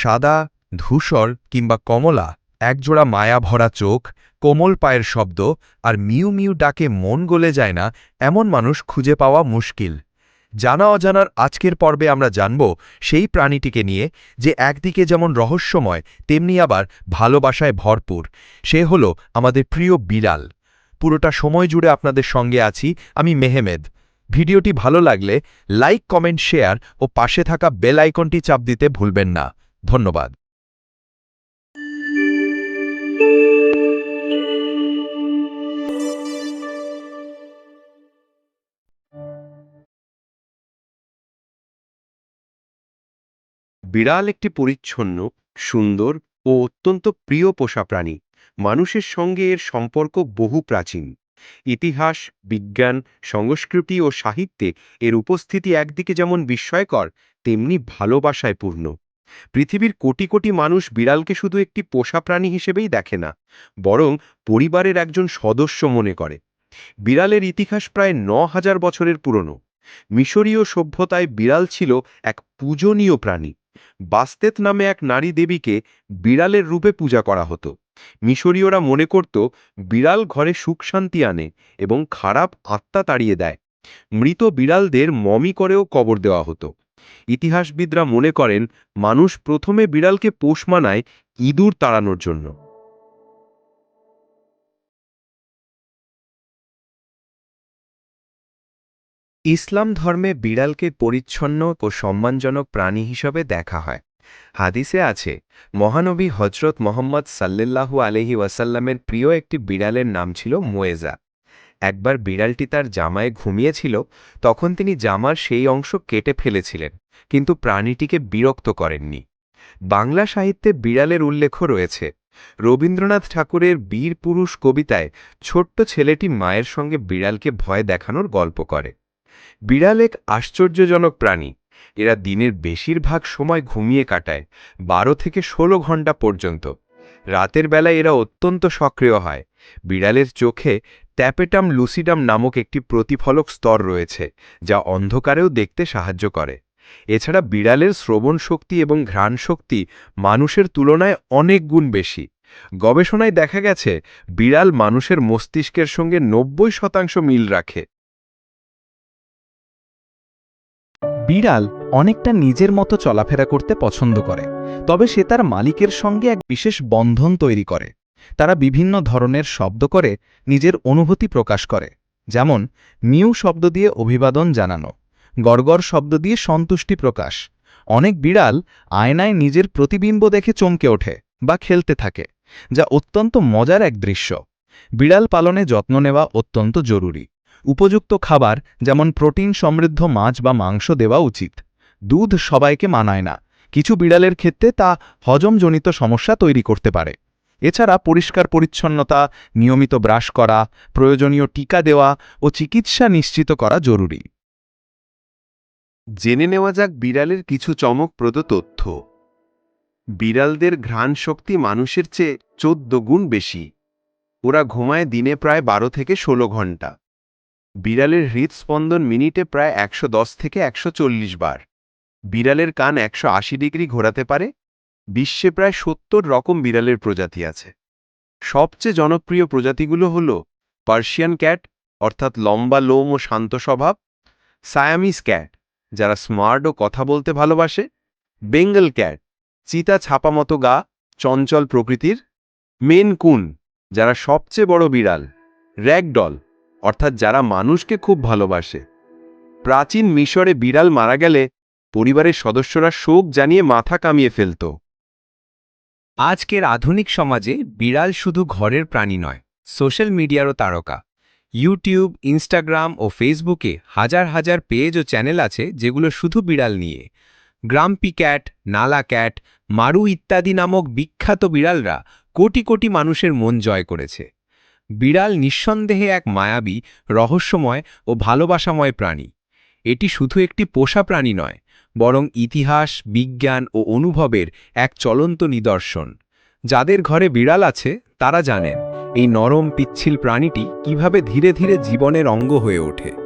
সাদা, ধূসর কিংবা কমলা, একজোড়া মায়া ভরা চোখ, কোমল পায়ের শব্দ আর মিউ মিউ ডাকে মন গলে যায় না, এমন মানুষ খুঁজে পাওয়া মুশকিল। জানা অজানার আজকের পর্বে আমরা জানব সেই প্রাণীটিকে নিয়ে যে একদিকে যেমন রহস্যময়, তেমনি আবার ভালোবাসায় ভরপুর। সে হল আমাদের প্রিয় বিড়াল পুরোটা সময় জুড়ে আপনাদের সঙ্গে আছি আমি মেহেমেদ। ভিডিওটি ভালো লাগলে লাইক, কমেন্ট, শেয়ার ও পাশে থাকা বেল আইকনটি চাপ দিতে ভুলবেন না। ধন্যবাদ। বিড়াল একটি পরিচ্ছন্ন, সুন্দর ও অত্যন্ত প্রিয় পোষা প্রাণী। মানুষের সঙ্গে এর সম্পর্ক বহু প্রাচীন। ইতিহাস, বিজ্ঞান, সংস্কৃতি ও সাহিত্যে এর উপস্থিতি একদিকে যেমন বিস্ময়কর, তেমনি ভালোবাসায় পূর্ণ। পৃথিবীর কোটি কোটি মানুষ বিড়ালকে শুধু একটি পোষা প্রাণী হিসেবেই দেখে না, বরং পরিবারের একজন সদস্য মনে করে। বিড়ালের ইতিহাস প্রায় ন হাজার বছরের পুরনো। মিশরীয় সভ্যতায় বিড়াল ছিল এক পূজনীয় প্রাণী। বাস্তেত নামে এক নারী দেবীকে বিড়ালের রূপে পূজা করা হতো। মিশরীয়রা মনে করত, বিড়াল ঘরে সুখ শান্তি আনে এবং খারাপ আত্মা তাড়িয়ে দেয়। মৃত বিড়ালদের মমি করেও কবর দেওয়া হতো। ইতিহাসবিদরা মনে করেন, মানুষ প্রথমে বিড়ালকে পোষ মানায় ইঁদুর তাড়ানোর জন্য। ইসলাম ধর্মে বিড়ালকে পরিচ্ছন্ন ও সম্মানজনক প্রাণী হিসেবে দেখা হয়। হাদিসে আছে, মহানবী হজরত মোহাম্মদ সাল্লাল্লাহু আলহি ওয়াসাল্লামের প্রিয় একটি বিড়ালের নাম ছিল মোয়েজা। একবার বিড়ালটি তার জামায় ঘুমিয়েছিল, তখন তিনি জামার সেই অংশ কেটে ফেলেছিলেন, কিন্তু প্রাণীটিকে বিরক্ত করেননি। বাংলা সাহিত্যে বিড়ালের উল্লেখও রয়েছে। রবীন্দ্রনাথ ঠাকুরের বীর পুরুষ কবিতায় ছোট্ট ছেলেটি মায়ের সঙ্গে বিড়ালকে ভয় দেখানোর গল্প করে। বিড়াল এক আশ্চর্যজনক প্রাণী। এরা দিনের বেশিরভাগ সময় ঘুমিয়ে কাটায়, বারো থেকে ষোলো ঘণ্টা পর্যন্ত। রাতের বেলায় এরা অত্যন্ত সক্রিয় হয়। বিড়ালের চোখে ট্যাপেটাম লুসিডাম নামক একটি প্রতিফলক স্তর রয়েছে, যা অন্ধকারেও দেখতে সাহায্য করে। এছাড়া বিড়ালের শ্রবণ শক্তি এবং ঘ্রাণ শক্তি মানুষের তুলনায় অনেক গুণ বেশি। গবেষণায় দেখা গেছে, বিড়াল মানুষের মস্তিষ্কের সঙ্গে নব্বই শতাংশ মিল রাখে। বিড়াল অনেকটা নিজের মতো চলাফেরা করতে পছন্দ করে। তবে সে তার মালিকের সঙ্গে এক বিশেষ বন্ধন তৈরি করে। তারা বিভিন্ন ধরনের শব্দ করে, নিজের অনুভূতি প্রকাশ করে। যেমন, মিউ শব্দ দিয়ে অভিবাদন জানানো, গড়গড় শব্দ দিয়ে সন্তুষ্টি প্রকাশ। অনেক বিড়াল আয়নায় নিজের প্রতিবিম্ব দেখে চমকে ওঠে বা খেলতে থাকে, যা অত্যন্ত মজার এক দৃশ্য। বিড়াল পালনে যত্ন নেওয়া অত্যন্ত জরুরি। উপযুক্ত খাবার, যেমন প্রোটিন সমৃদ্ধ মাছ বা মাংস দেওয়া উচিত। দুধ সবাইকে মানায় না কিছু বিড়ালের ক্ষেত্রে তা হজমজনিত সমস্যা তৈরি করতে পারে। এছাড়া পরিষ্কার পরিচ্ছন্নতা, নিয়মিত ব্রাশ করা, প্রয়োজনীয় টিকা দেওয়া ও চিকিৎসা নিশ্চিত করা জরুরি। জেনে নেওয়া যাক বিড়ালের কিছু চমকপ্রদ তথ্য। বিড়ালদের ঘ্রাণ শক্তি মানুষের চেয়ে চোদ্দ গুণ বেশি। ওরা ঘুমায় দিনে প্রায় বারো থেকে ষোলো ঘণ্টা। বিড়ালের হৃদস্পন্দন মিনিটে প্রায় একশো দশ থেকে একশো চল্লিশ বার। বিড়ালের কান একশো আশি ডিগ্রি ঘোরাতে পারে, বিশ্বে প্রায় সত্তর রকম বিড়ালের প্রজাতি আছে। সবচেয়ে জনপ্রিয় প্রজাতিগুলো হল পার্সিয়ান ক্যাট, অর্থাৎ লম্বা, লোম ও শান্ত স্বভাব সায়ামিস ক্যাট, যারা স্মার্ট ও কথা বলতে ভালোবাসে, বেঙ্গল ক্যাট, চিতা ছাপা মতো গা, চঞ্চল প্রকৃতির, মেন কুন, যারা সবচেয়ে বড় বিড়াল র্যাগডল অর্থাৎ যারা মানুষকে খুব ভালোবাসে। প্রাচীন মিশরে বিড়াল মারা গেলে পরিবারের সদস্যরা শোক জানিয়ে মাথা কামিয়ে ফেলত। আজকের আধুনিক সমাজে বিড়াল শুধু ঘরের প্রাণী নয়, সোশ্যাল মিডিয়ারও তারকা। ইউটিউব, ইনস্টাগ্রাম ও ফেসবুকে হাজার হাজার পেজ ও চ্যানেল আছে যেগুলো শুধু বিড়াল নিয়ে। গ্রাম্পি ক্যাট, নালা ক্যাট, মারু ইত্যাদি নামক বিখ্যাত বিড়ালরা কোটি কোটি মানুষের মন জয় করেছে। বিড়াল নিঃসন্দেহে এক মায়াবী, রহস্যময় ও ভালোবাসাময় প্রাণী। এটি শুধু একটি পোষা প্রাণী নয় বরং ইতিহাস, বিজ্ঞান ও অনুভবের এক চলন্ত নিদর্শন। যাদের ঘরে বিড়াল আছে, তারা জানেন এই নরম, পিচ্ছিল প্রাণীটি কীভাবে ধীরে ধীরে জীবনের অঙ্গ হয়ে ওঠে।